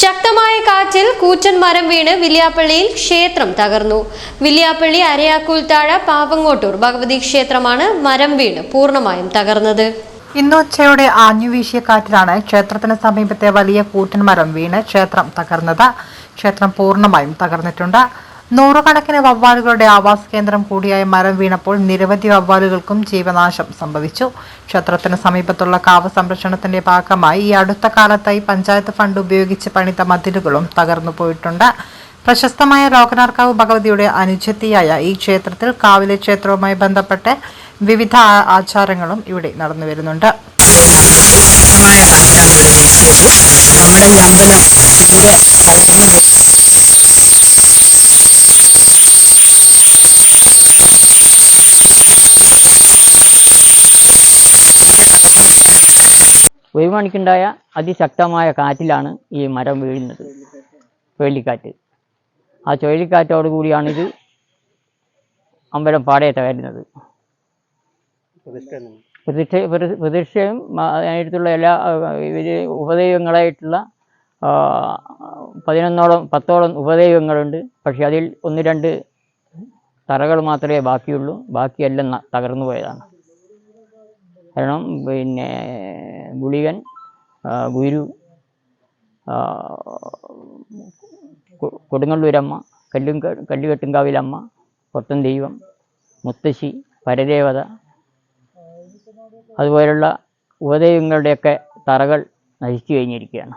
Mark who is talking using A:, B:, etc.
A: ശക്തമായ കാറ്റിൽ കൂറ്റൻ മരം വീണ് വില്യാപ്പള്ളിയിൽ ക്ഷേത്രം തകർന്നു. വില്യാപ്പള്ളി അരയാക്കൂൽത്താഴ പാവങ്ങോട്ടൂർ ഭഗവതി ക്ഷേത്രമാണ് മരം വീണ് പൂർണമായും തകർന്നത്.
B: ഇന്ന് ഉച്ചയോടെ ആഞ്ഞുവീശിയ കാറ്റിലാണ് ക്ഷേത്രത്തിന് സമീപത്തെ വലിയ കൂറ്റൻ മരം വീണ് ക്ഷേത്രം തകർന്നത്. ക്ഷേത്രം പൂർണമായും തകർന്നിട്ടുണ്ട്. നൂറുകണക്കിന് വവ്വാലുകളുടെ ആവാസ കേന്ദ്രം കൂടിയായ മരം വീണപ്പോൾ നിരവധി വവ്വാലുകൾക്കും ജീവനാശം സംഭവിച്ചു. ക്ഷേത്രത്തിന് സമീപത്തുള്ള കാവ് സംരക്ഷണത്തിന്റെ ഭാഗമായി ഈ അടുത്ത കാലത്തായി പഞ്ചായത്ത് ഫണ്ട് ഉപയോഗിച്ച് പണിത മതിലുകളും തകർന്നു പോയിട്ടുണ്ട്. പ്രശസ്തമായ ലോകനാർക്കാവ് ഭഗവതിയുടെ അനുജത്തിയായ ഈ ക്ഷേത്രത്തിൽ കാവിലെ ക്ഷേത്രവുമായി ബന്ധപ്പെട്ട് വിവിധ ആചാരങ്ങളും ഇവിടെ നടന്നു വരുന്നുണ്ട്
C: ഈ അമ്പലം ഇതിന്റെ പതിനൊന്ന് മീറ്റർ ഒരു മണിക്കുണ്ടായ അതിശക്തമായ കാറ്റിലാണ് ഈ മരം വീഴുന്നത്. ചുഴലിക്കാറ്റ്. ആ ചുഴലിക്കാറ്റോട് കൂടിയാണ് ഇത് അമ്പലം പാടെ തകരുന്നത്. പ്രതിഷ്ഠ പ്രതി- പ്രതിഷ്ഠയും അതിനടുത്തുള്ള എല്ലാ ഇവർ ഉപദൈവങ്ങളായിട്ടുള്ള പതിനൊന്നോളം പത്തോളം ഉപദൈവങ്ങളുണ്ട്. പക്ഷെ അതിൽ ഒന്ന് രണ്ട് തറകൾ മാത്രമേ ബാക്കിയുള്ളൂ. ബാക്കിയെല്ലാം തകർന്നു പോയതാണ്. കാരണം പിന്നെ ഗുളികൻ ഗുരു കൊടുങ്ങല്ലൂരമ്മ കല്ലും കല്ലുകെട്ടുംകാവിലമ്മ പൊത്തൻ ദൈവം മുത്തശ്ശി പരദേവത അതുപോലുള്ള ഉപദൈവങ്ങളുടെയൊക്കെ തറകൾ നശിച്ചു കഴിഞ്ഞിരിക്കുകയാണ്.